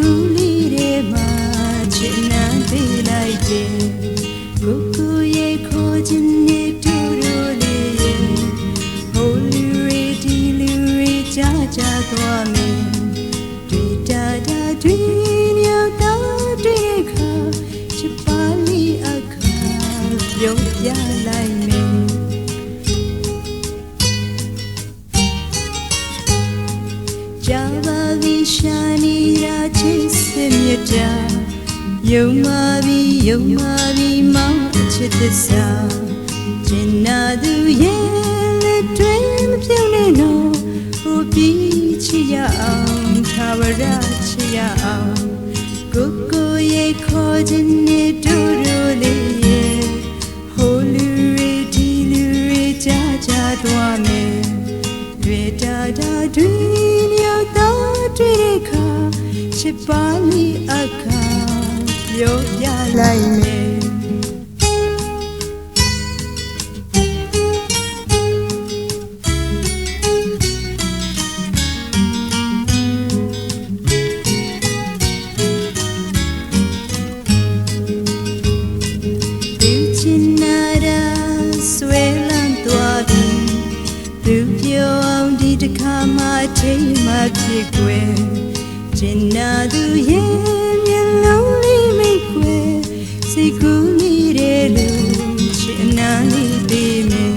ကူးလေးထဲမှာချစ်နာသေးလိုက်တယ်ကိုကိုရဲ့ခေါ်ခြင်းနဲ့တူတူလေးရဲ့ Holy Ready လူရီကြကြသွားမယ်တွေ့တာတာတွေ့ညတာတွေ့ခါချစ်ပါလီအခါပြောပြလိုက်မယ် ကြာပါပြီရှာနေရာချစ်စမြတ်တာယုံပါပြီယုံပါပြီမောင်အချစ်သစ္စာကျင်နာသူရဲ့လက်တွေမပြုံးနဲ့တော့ဟိုပြီးချစ်ရအောင်သာဝရချစ်ရအောင်ကိုကိုရဲ့ခေါ်ခြင်းနဲ့တူတူလေးရဲ့ဟိုလူရီဒီလူရီကြကြသွားမယ်တွေ့တာတာတွေ့ စ်ပါလိအခါပြောပြလိုက်မယ်သူချင်နာတာဆွဲလန်းသွားပြီသူပြောအောင်ဒီတစ်ခါမှထိမှဖြစ်ွယ် ချင်နာသူရဲ့မျက်လုံးလေးမိတ်ွယ်စိတ်ကူးမိတယ်လို့ချင်နာလေးပေးမယ်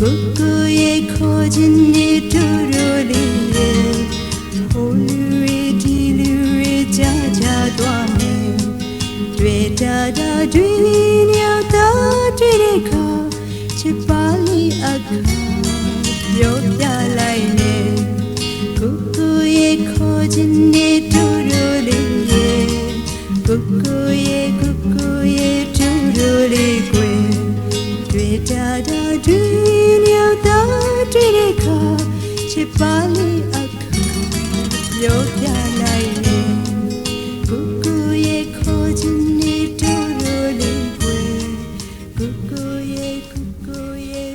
ကိုကိုရဲ့ခေါ်ခြင်းနဲ့တူတူလေးရဲ့ Holy Ready လူရကြကြသွားမယ်တွေ့တာတာတွေ့ညတာတွေ့တဲ့ ဒါဒါဒူညောတာတွေ့တဲ့ခါချစ်ပါလေအခါပြောပြလိုက်လေကိုကိုရဲ့ခေါ်ခြင်းနေတို့လိုလေးကိုကိုရဲ့ကိုကိုရဲ့